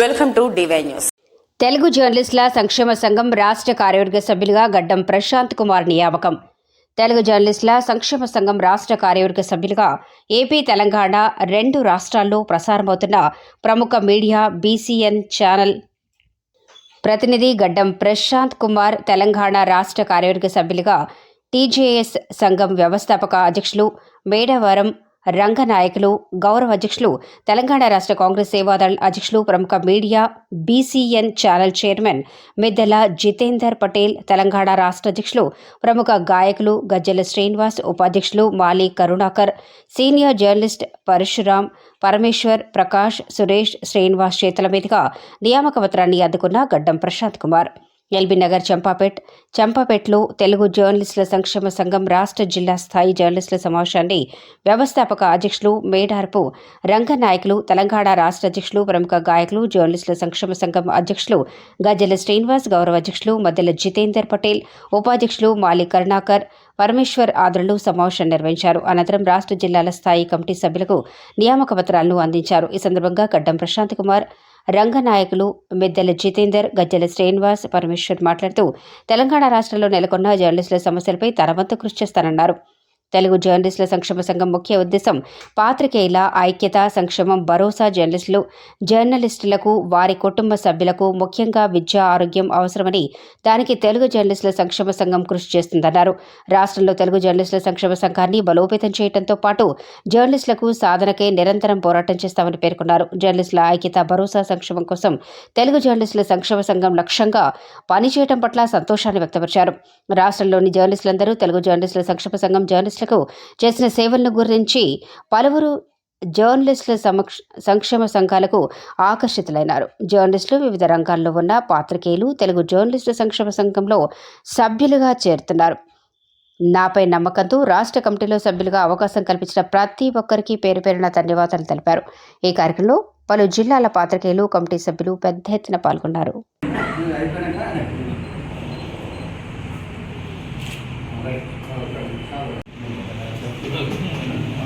Welcome to D Y news. Telugu జర్నలిస్టుల సంక్షేమ సంఘం రాష్ట్ర కార్యవర్గ సభ్యులుగా గడ్డం ప్రశాంత్ కుమార్ నియామకం. తెలుగు జర్నలిస్టుల సంక్షేమ సంఘం రాష్ట్ర కార్యవర్గ సభ్యులుగా ఏపీ తెలంగాణ రెండు రాష్ట్రాల్లో ప్రసారమవుతున్న ప్రముఖ మీడియా బీసీఎన్ ఛానల్ ప్రతినిధి గడ్డం ప్రశాంత్ కుమార్ తెలంగాణ రాష్ట్ర కార్యవర్గ సభ్యులుగా టీజేఎస్ సంఘం వ్యవస్థాపక అధ్యక్షులు మేడవరం రంగ నాయకులు గౌరవ అధ్యక్షులు తెలంగాణ రాష్ట్ర కాంగ్రెస్ సేవాదళ్ అధ్యక్షులు ప్రముఖ మీడియా బీసీఎన్ ఛానల్ చైర్మన్ మిద్దెల జితేందర్ పటేల్ తెలంగాణ రాష్ట్ర అధ్యక్షులు ప్రముఖ గాయకులు గజ్జల శ్రీనివాస్ ఉపాధ్యక్షులు మాలి కరుణాకర్ సీనియర్ జర్నలిస్ట్ పరశురాం పరమేశ్వర్ ప్రకాష్ సురేష్ శ్రీనివాస్ చేతుల మీదుగా నియామక పత్రాన్ని అందుకున్న Gaddam Prashanth Kumar. L B Nagar Champapet. చంపాపేట్లో Telugu జర్నలిస్టుల సంక్షేమ సంఘం రాష్ట్ర జిల్లా స్థాయి జర్నలిస్టుల సమావేశాన్ని వ్యవస్థాపక అధ్యక్షులు మేడారపు రంగనాయకులు తెలంగాణ రాష్ట్ర అధ్యక్షులు ప్రముఖ గాయకులు జర్నలిస్టుల సంక్షేమ సంఘం అధ్యక్షులు గజ్జల శ్రీనివాస్ గౌరవ అధ్యక్షులు మద్దెల జితేందర్ పటేల్ ఉపాధ్యక్షులు మాలి కరుణాకర్ పరమేశ్వర్ ఆదరణలు సమావేశం నిర్వహించారు. అనంతరం రాష్ట్ర జిల్లాల స్థాయి కమిటీ సభ్యులకు నియామక పత్రాలను అందించారు. ఈ సందర్భంగా గడ్డం ప్రశాంత్ కుమార్ రంగనాయకులు మిద్దెల జితేందర్ గజ్జెల శ్రీనివాస్ పరమేశ్వర్ మాట్లాడుతూ తెలంగాణ రాష్ట్రంలో నెలకొన్న జర్నలిస్టుల సమస్యలపై తన వంతు కృషి చేస్తానన్నారు. తెలుగు జర్నలిస్టుల సంక్షేమ సంఘం ముఖ్య ఉద్దేశం పాత్రికేయుల ఐక్యత సంక్షేమం భరోసా జర్నలిస్టులు. జర్నలిస్టులకు వారి కుటుంబ సభ్యులకు ముఖ్యంగా విద్య ఆరోగ్యం అవసరమని దానికి తెలుగు జర్నలిస్టుల సంక్షేమ సంఘం కృషి చేస్తుందన్నారు. రాష్ట్రంలో తెలుగు జర్నలిస్టుల సంక్షేమ సంఘాన్ని బలోపేతం చేయడంతో పాటు జర్నలిస్టులకు సాధనకై నిరంతరం పోరాటం చేస్తామని పేర్కొన్నారు. జర్నలిస్టుల ఐక్యత భరోసా సంక్షేమం కోసం తెలుగు జర్నలిస్టుల సంక్షేమ సంఘం లక్ష్యంగా పనిచేయడం పట్ల సంతోషాన్ని వ్యక్తపరిచారు. రాష్ట్రంలోని జర్నలిస్టులందరూ తెలుగు జర్నలిస్టుల సంక్షేమ సంఘం జర్నలిస్టులకు చేసిన సేవలను గురించి పలువురు జర్నలిస్టుల సమక్ష సంక్షేమ సంఘాలకు ఆకర్షితులైనారు. జర్నలిస్టులు వివిధ రంగాల్లో ఉన్న పాత్రికేయులు తెలుగు జర్నలిస్టుల సంక్షేమ సంఘంలో సభ్యులుగా చేరుతున్నారు. నాపై నమ్మకంతో రాష్ట్ర కమిటీలో సభ్యులుగా అవకాశం కల్పించిన ప్రతి ఒక్కరికి పేరు పేరున ధన్యవాదాలు తెలిపారు. ఈ కార్యక్రమంలో పలు జిల్లాల పాత్రికేయులు కమిటీ సభ్యులు పెద్ద ఎత్తున పాల్గొన్నారు.